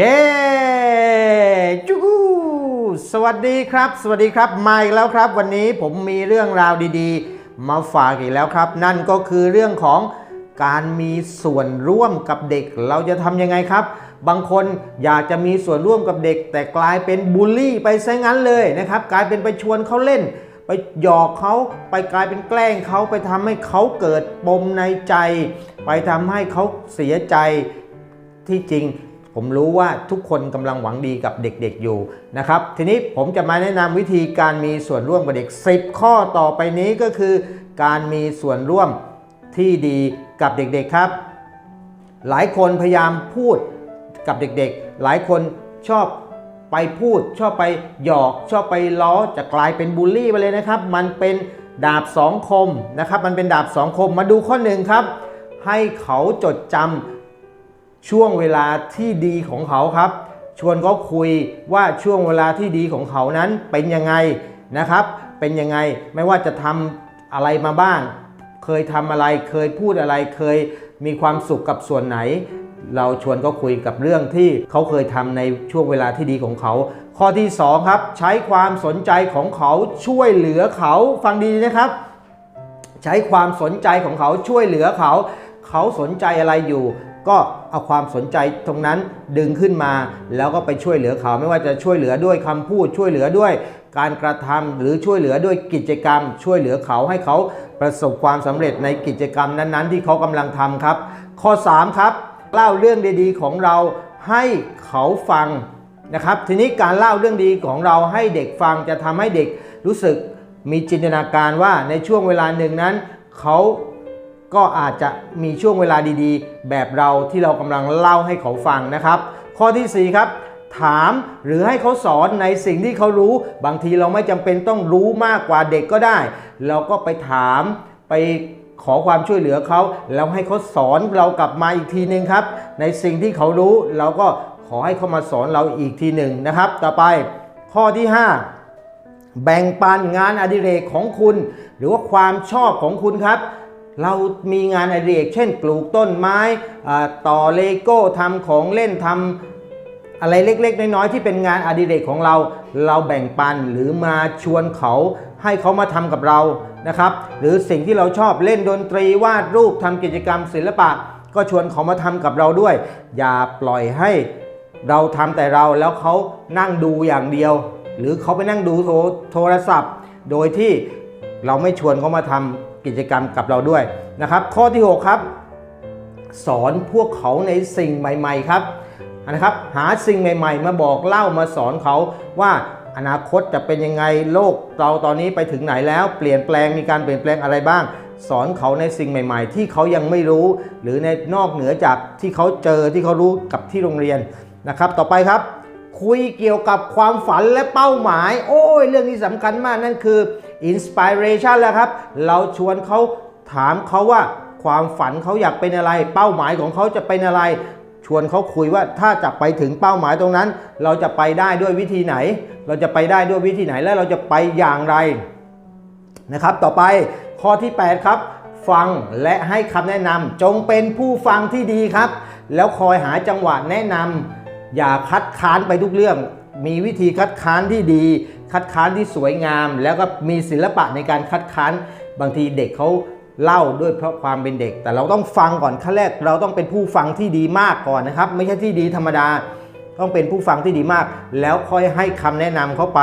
เย้จูกูสวัสดีครับ สวัสดีครับมาอีกแล้วครับ วันนี้ผมมีเรื่องราวดีๆ มาฝากอีกแล้วครับ นั่นก็คือเรื่องของการมีส่วนร่วมกับเด็ก เราจะทำยังไงครับ บางคนอยากจะมีส่วนร่วมกับเด็ก แต่กลายเป็นบูลลี่ไปซะงั้นเลยนะครับ กลายเป็นไปชวนเขาเล่น ไปหยอกเขาไปกลายเป็นแกล้งเขาไปทำให้เขาเกิดปมในใจ ไปทำให้เขาเสียใจที่จริง ผมรู้ว่าทุกคนกำลังหวังดีกับเด็กๆอยู่นะครับทีนี้ผมจะมาแนะนำวิธีการมีส่วนร่วมกับเด็ก 10 ข้อต่อไปนี้ก็คือ การมีส่วนร่วมที่ดีกับเด็กๆครับ หลายคนพยายามพูดกับเด็กๆ หลายคนชอบไปพูด ชอบไปหยอก ชอบไปล้อจะกลายเป็นบูลลี่ไปเลยนะครับ มันเป็นดาบสองคมนะครับ มันเป็นดาบสองคมมาดูข้อหนึ่งครับ ให้เขาจดจำ ช่วงเวลาที่ดีของเขาครับ ชวนเขาคุยว่าช่วงเวลาที่ดีของเขานั้นเป็นยังไงนะครับ เป็นยังไงไม่ว่าจะทำอะไรมาบ้าง เคยทำอะไรเคยพูดอะไรเคยมีความสุขกับส่วนไหน เราชวนเขาคุยกับเรื่องที่เขาเคยทำในช่วงเวลาที่ดีของเขา ข้อที่สองครับใช้ความสนใจของเขาช่วยเหลือเขาฟังดีนะครับใช้ความสนใจของเขาช่วยเหลือเขา เขาสนใจอะไรอยู่ ก็เอาความสนใจตรงนั้นดึงขึ้นมา แล้วก็ไปช่วยเหลือเขาไม่ว่าจะช่วยเหลือด้วยคำพูดช่วยเหลือด้วย การกระทำหรือช่วยเหลือด้วยกิจกรรม ช่วยเหลือเขาให้เขาประสบความสำเร็จในกิจกรรมนั้นๆ ที่เขากำลังทำครับ ข้อ 3 ครับเล่าเรื่องดีๆ ของเราให้เขาฟังนะครับ ทีนี้การเล่าเรื่องดีของเราให้เด็กฟังจะทำให้เด็กรู้สึกมีจินตนาการว่าในช่วงเวลาหนึ่งนั้น เขา ก็อาจจะมีช่วงเวลาดีๆ แบบเราที่เรากำลังเล่าให้เขาฟังนะครับ ข้อทีสี่4ครับถามหรือให้เขาสอนในสิ่งที่เขารู้ บางทีเราไม่จำเป็นต้องรู้มากกว่าเด็กก็ได้ เราก็ไปถามไปขอความช่วยเหลือเขาแล้วให้เขาสอนเรากลับมาอีกทีหนึ่งครับ ในสิ่งที่เขารู้เราก็ขอให้เขามาสอนเราอีกทีหนึ่งนะครับ ต่อไปข้อที่ 5 แบ่งปันงานอดิเรกของคุณ หรือว่าความชอบของคุณครับ เรามีงานอดิเรกเช่น ปลูกต้นไม้ต่อเลโก้ทำของเล่นทำอะไรเล็ก ๆ น้อยๆที่เป็นงานอดิเรกของเรา เราแบ่งปันหรือมาชวนเขาให้เขามาทำกับเรานะครับ หรือสิ่งที่เราชอบเล่นดนตรีวาดรูปทำกิจกรรมศิลปะ ก็ชวนเขามาทำกับเราด้วย อย่าปล่อยให้เราทำแต่เราแล้วเขานั่งดูอย่างเดียว หรือเขาไปนั่งดูโทรโทรศัพท์ โดยที่เราไม่ชวนเขามาทำ กิจกรรมกับเราด้วยนะครับ ข้อที่ 6 ครับ สอนพวกเขาในสิ่งใหม่ ๆ ครับนะครับ หาสิ่งใหม่ ๆ มาบอกเล่ามาสอนเขาว่าอนาคตจะเป็นยังไงโลกเราตอนนี้ไปถึงไหนแล้ว เปลี่ยนแปลงมีการเปลี่ยนแปลงอะไรบ้าง สอนเขาในสิ่งใหม่ ๆ ที่เขายังไม่รู้ หรือในนอกเหนือจากที่เขาเจอที่เขารู้กับที่โรงเรียนนะครับ ต่อไปครับ คุยเกี่ยวกับความฝันและเป้าหมาย โอ้ยเรื่องนี้สำคัญมากนั่นคือ inspiration แล้วครับ เราชวนเขาถามเขาว่าความฝันเขาอยากเป็นอะไร เป้าหมายของเขาจะเป็นอะไร ชวนเขาคุยว่าถ้าจะไปถึงเป้าหมายตรงนั้น เราจะไปได้ด้วยวิธีไหน เราจะไปได้ด้วยวิธีไหนและเราจะไปอย่างไรนะครับ ต่อไปข้อที่ 8 ครับ ฟังและให้คำแนะนำจงเป็นผู้ฟังที่ดีครับ แล้วคอยหาจังหวะแนะนำอย่าคัดค้านไปทุกเรื่อง มีวิธีคัดค้านที่ดี คัดค้านที่สวยงาม แล้วก็มีศิลปะในการคัดค้านบางทีเด็กเขาเล่าด้วยเพราะความเป็นเด็ก แต่เราต้องฟังก่อนขั้นแรก เราต้องเป็นผู้ฟังที่ดีมากก่อนนะครับ ไม่ใช่ที่ดีธรรมดา ต้องเป็นผู้ฟังที่ดีมาก แล้วค่อยให้คำแนะนำเข้าไป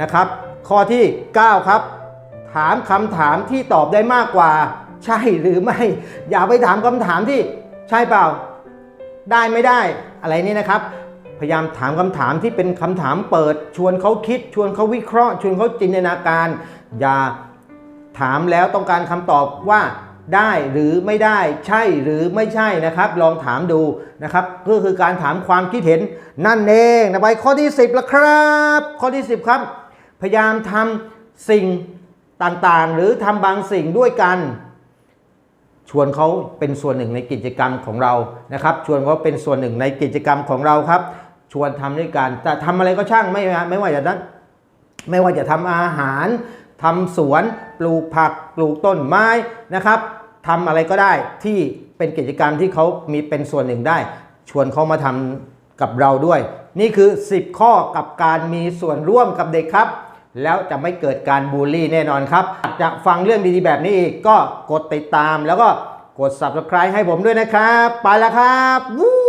นะครับ ข้อที่ 9 ครับ ถามคำถามที่ตอบได้มากกว่า ใช่หรือไม่ อย่าไปถามคำถามที่ใช่เปล่า ได้ไม่ได้อะไรนี่นะครับ พยายามถามคำถามที่เป็นคำถามเปิด ชวนเขาคิด ชวนเขาวิเคราะห์ ชวนเขาจินตนาการ อย่าถามแล้วต้องการคำตอบว่าได้หรือไม่ได้ใช่หรือไม่ใช่นะครับ ลองถามดูนะครับก็คือการถามความคิดเห็นนั่นเองนะไปข้อที่ 10แล้วครับ ข้อที่ 10 ครับ พยายามทำสิ่งต่างๆ หรือทำบางสิ่งด้วยกัน ชวนเขาเป็นส่วนหนึ่งในกิจกรรมของเรานะครับ ชวนเขาเป็นส่วนหนึ่งในกิจกรรมของเราครับ ชวนทำด้วยกันจะทำอะไรก็ช่างไม่ไม่ว่าจะนั้นไม่ว่าจะทำอาหารทำสวนปลูกผักปลูกต้นไม้นะครับทำอะไรก็ได้ที่เป็นกิจกรรมที่เขามีเป็นส่วนหนึ่งได้ ชวนเขามาทำกับเราด้วย นี่คือ 10 ข้อกับการมีส่วนร่วมกับเด็กครับ แล้วจะไม่เกิดการบูลลี่แน่นอนครับอยากจะฟังเรื่องดีๆแบบนี้อีกก็กดติดตามแล้วก็กด subscribe ให้ผมด้วยนะครับ ไปแล้วครับวู